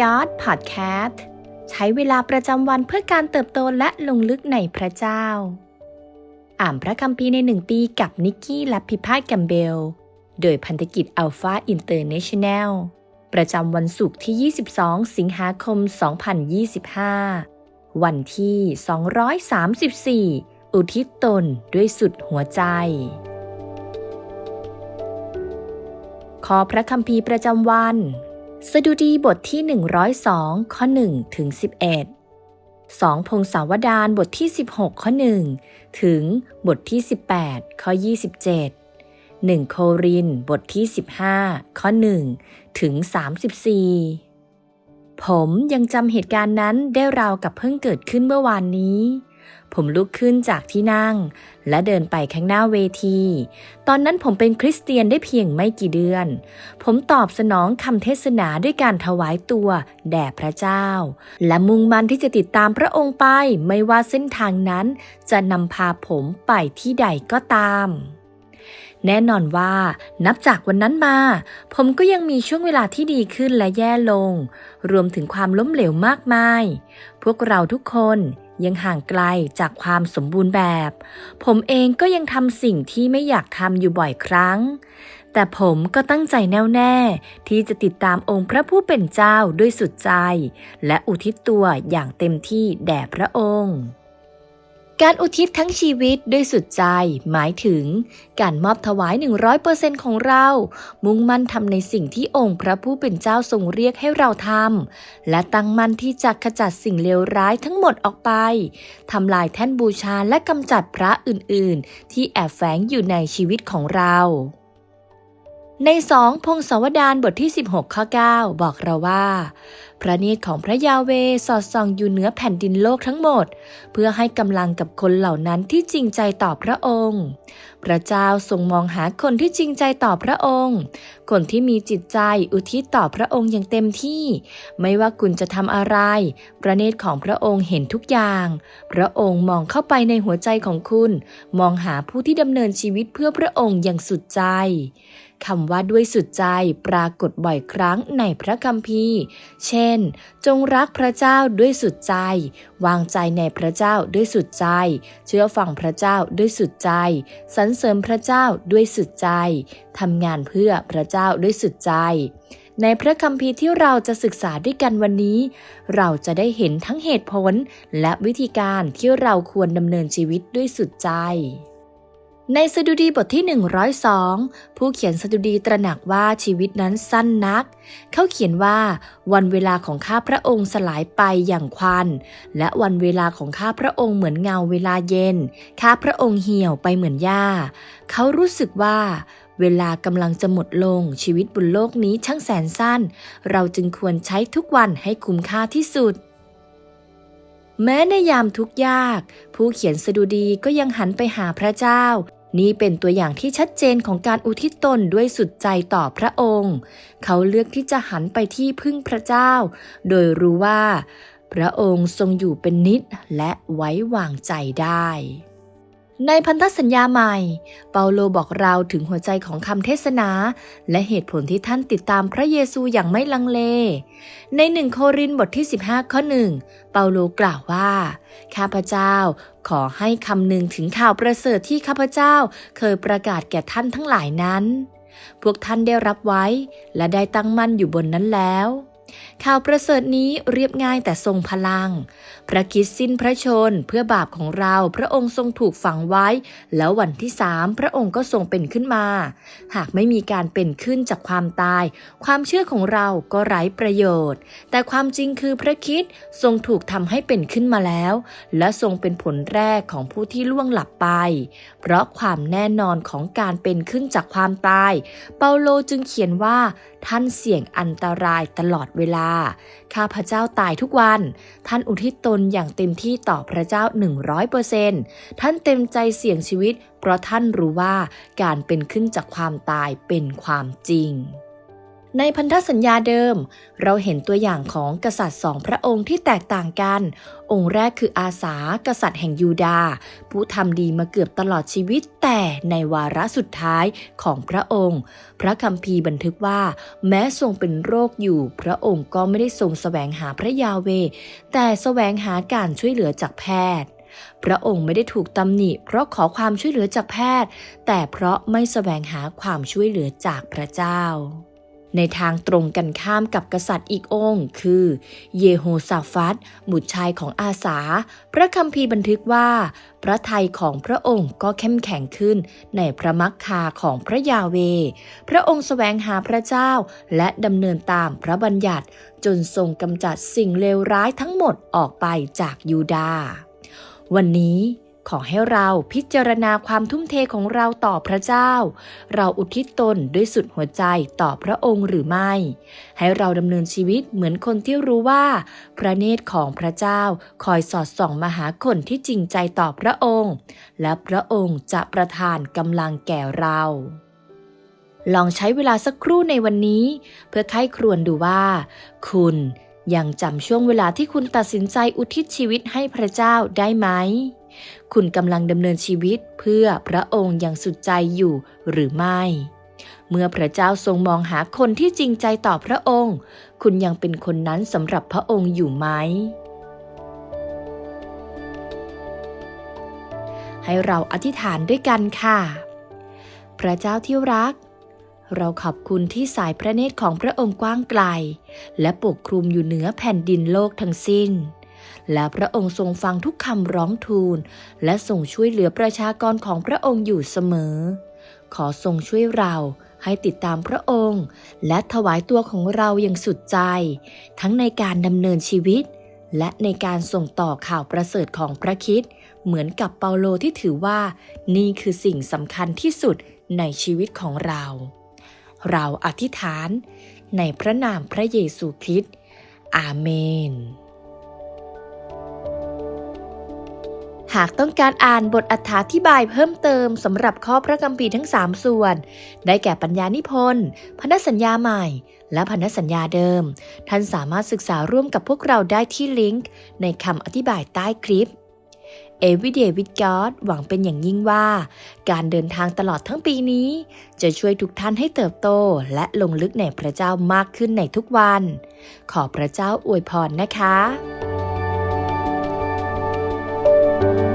God Podcast ใช้เวลาประจำวันเพื่อการเติบโตและลงลึกในพระเจ้า อ่านพระคัมภีร์ในหนึ่งปีกับนิกกี้และพิพาทแกมเบล โดยพันธกิจ Alpha International ประจำวันศุกร์ที่ 22 สิงหาคม 2025 วันที่ 234 อุทิศตนด้วยสุดหัวใจ ขอพระคัมภีร์ประจำวัน สดุดีบทที่ 102 ข้อ1ถึง11 2 พงศาวดารบทที่ 16 ข้อ 1 ถึงบทที่ 18 ข้อ 27 1 โครินบทที่ 15 ข้อ 1 ถึง 34 ผมยังจำเหตุการณ์นั้นได้ราวกับเพิ่งเกิดขึ้นเมื่อวานนี้ ผมลุกขึ้นจากที่นั่ง และเดินไปข้างหน้าเวที ตอนนั้นผมเป็นคริสเตียนได้เพียงไม่กี่เดือน ผมตอบสนองคำเทศนาด้วยการถวายตัวแด่พระเจ้า และมุ่งมั่นที่จะติดตามพระองค์ไป ไม่ว่าเส้นทางนั้น จะนำพาผมไปที่ใดก็ตามแน่นอนว่านับจากวันนั้นมา ผมก็ยังมีช่วงเวลาที่ดีขึ้นและแย่ลง รวมถึงความล้มเหลวมากมาย พวกเราทุกคน ยังห่างไกลจากความสมบูรณ์แบบ ผมเองก็ยังทำสิ่งที่ไม่อยากทำอยู่บ่อยครั้ง แต่ผมก็ตั้งใจแน่วแน่ที่จะติดตามองค์พระผู้เป็นเจ้าด้วยสุดใจ และอุทิศตัวอย่างเต็มที่แด่พระองค์ การอุทิศทั้งชีวิตด้วยสุดใจ หมายถึง การมอบถวาย 100%ของเรา มุ่งมั่นทำในสิ่งที่องค์พระผู้เป็นเจ้าทรงเรียกให้เราทำและตั้งมั่นที่จะขจัดสิ่งเลวร้ายทั้งหมดออกไปทำลายแท่นบูชาและกำจัดพระอื่นๆ ที่แอบแฝงอยู่ในชีวิตของเรา ในสองพงศวดารบทที่ 16 ข้อ 9 บอกเราว่า พระเนตรของพระยาเวสอดส่องอยู่เหนือแผ่นดินโลกทั้งหมด เพื่อให้กำลังกับคนเหล่านั้นที่จริงใจต่อพระองค์ พระเจ้าทรงมองหาคนที่จริงใจต่อพระองค์ คนที่มีจิตใจอุทิศต่อพระองค์อย่างเต็มที่ ไม่ว่าคุณจะทำอะไร พระเนตรของพระองค์เห็นทุกอย่าง พระองค์มองเข้าไปในหัวใจของคุณ มองหาผู้ที่ดำเนินชีวิตเพื่อพระองค์อย่างสุดใจ คำว่าด้วยสุดใจปรากฏบ่อยครั้งในพระคัมภีร์ เช่น จงรักพระเจ้าด้วยสุดใจ วางใจในพระเจ้าด้วยสุดใจ เชื่อฟังพระเจ้าด้วยสุดใจ สรรเสริญพระเจ้าด้วยสุดใจ ทำงานเพื่อพระเจ้าด้วยสุดใจในพระคัมภีร์ที่เราจะศึกษาด้วยกันวันนี้ เราจะได้เห็นทั้งเหตุผลและวิธีการที่เราควรดำเนินชีวิตด้วยสุดใจ ในสดุดีบทที่ 102 ผู้เขียนสดุดีตระหนักว่าชีวิตนั้นสั้นนัก เขาเขียนว่า วันเวลาของข้าพระองค์สลายไปอย่างควัน และวันเวลาของข้าพระองค์เหมือนเงาเวลาเย็น ข้าพระองค์เหี่ยวไปเหมือนหญ้า เขารู้สึกว่าเวลากำลังจะหมดลงชีวิตบนโลกนี้ช่างแสนสั้น เราจึงควรใช้ทุกวันให้คุ้มค่าที่สุดแม้ในยามทุกยาก ผู้เขียนสดุดีก็ยังหันไปหาพระเจ้า นี่เป็นตัวอย่างที่ชัดเจนของการอุทิศตนด้วยสุดใจต่อพระองค์ เขาเลือกที่จะหันไปที่พึ่งพระเจ้า โดยรู้ว่า พระองค์ทรงอยู่เป็นนิจและไว้วางใจได้ ในพันธสัญญาใหม่ เปาโลบอกเราถึงหัวใจของคำเทศนา และเหตุผลที่ท่านติดตามพระเยซูอย่างไม่ลังเล ในหนึ่งโครินบทที่ 15 ข้อหนึ่งเปาโลกล่าวว่า ข้าพเจ้าขอให้คำหนึ่งถึงข่าวประเสริฐที่ข้าพเจ้าเคยประกาศแก่ท่านทั้งหลายนั้น พวกท่านได้รับไว้และได้ตั้งมั่นอยู่บนนั้นแล้ว ข่าวประเสริฐนี้เรียบง่ายแต่ทรงพลัง พระคิดสิ้นพระชนเพื่อบาปของเราพระองค์ทรงถูกฝังไว้ แล้ววันที่สามพระองค์ก็ทรงเป็นขึ้นมา หากไม่มีการเป็นขึ้นจากความตาย ความเชื่อของเราก็ไร้ประโยชน์ แต่ความจริงคือพระคิดทรงถูกทำให้เป็นขึ้นมาแล้ว และทรงเป็นผลแรกของผู้ที่ล่วงหลับไป เพราะความแน่นอนของการเป็นขึ้นจากความตาย เปาโลจึงเขียนว่าท่านเสี่ยงอันตรายตลอดเวลา ข้าพเจ้าตายทุกวัน ท่านอุทิศตนอย่างเต็มที่ต่อพระเจ้า 100%ท่านเต็มใจเสี่ยงชีวิต เพราะท่านรู้ว่าการเป็นขึ้นจากความตายเป็นความจริง ในพันธสัญญาเดิม เราเห็นตัวอย่างของกษัตริย์สองพระองค์ที่แตกต่างกัน องค์แรกคืออาสากษัตริย์แห่งยูดา ผู้ทำดีมาเกือบตลอดชีวิต แต่ในวาระสุดท้ายของพระองค์ พระคัมภีร์บันทึกว่า แม้ทรงเป็นโรคอยู่ พระองค์ก็ไม่ได้ทรงแสวงหาพระยาเว แต่แสวงหาการช่วยเหลือจากแพทย์พระองค์ไม่ได้ถูกตำหนิ เพราะขอความช่วยเหลือจากแพทย์ แต่เพราะไม่แสวงหาความช่วยเหลือจากพระเจ้า ในทางตรงกันข้ามกับกษัตริย์อีกองค์ คือ เยโฮซาฟัตบุตรชายของอาสา พระคัมภีร์บันทึกว่า พระทัยของพระองค์ก็เข้มแข็งขึ้นในพระมักคาของพระยาเว พระองค์แสวงหาพระเจ้าและดำเนินตามพระบัญญัติ จนทรงกำจัดสิ่งเลวร้ายทั้งหมดออกไปจากยูดาห์วันนี้ ขอให้เราพิจารณาความทุ่มเทของเราต่อพระเจ้า เราอุทิศตนด้วยสุดหัวใจต่อพระองค์หรือไม่ ให้เราดำเนินชีวิตเหมือนคนที่รู้ว่า พระเนตรของพระเจ้าคอยสอดส่องมาหาคนที่จริงใจต่อพระองค์ และพระองค์จะประทานกำลังแก่เราลองใช้เวลาสักครู่ในวันนี้ เพื่อไข้ครวญดูว่า คุณยังจำช่วงเวลาที่คุณตัดสินใจอุทิศชีวิตให้พระเจ้าได้ไหม คุณกำลังดำเนินชีวิตเพื่อพระองค์อย่างสุดใจอยู่หรือไม่ เมื่อพระเจ้าทรงมองหาคนที่จริงใจต่อพระองค์ คุณยังเป็นคนนั้นสำหรับพระองค์อยู่ไหม ให้เราอธิษฐานด้วยกันค่ะ พระเจ้าที่รักเราขอบคุณที่สายพระเนตรของพระองค์กว้างไกล และปกคลุมอยู่เหนือแผ่นดินโลกทั้งสิ้น และพระองค์ทรงฟังทุกคำร้องทูล และทรงช่วยเหลือประชากรของพระองค์อยู่เสมอ ขอทรงช่วยเราให้ติดตามพระองค์ และถวายตัวของเราอย่างสุดใจ ทั้งในการดำเนินชีวิต และในการส่งต่อข่าวประเสริฐของพระคิดเหมือนกับเปาโลที่ถือว่า นี่คือสิ่งสำคัญที่สุดในชีวิตของเรา เราอธิษฐานในพระนามพระเยซูคริสต์อาเมน หากต้องการอ่านบทอธิบายเพิ่มเติมสำหรับข้อพระคัมภีทั้ง 3 ส่วน ได้แก่ปัญญานิพนธ์พันธสัญญาใหม่ และพันธสัญญาเดิม ท่านสามารถศึกษาร่วมกับพวกเราได้ที่ลิงก์ ในคำอธิบายใต้คลิป Everyday with God หวังเป็นอย่างยิ่งว่า การเดินทางตลอดทั้งปีนี้ จะช่วยทุกท่านให้เติบโต และลงลึกในพระเจ้ามากขึ้นในทุกวัน ขอพระเจ้าอวยพรนะคะ Thank you.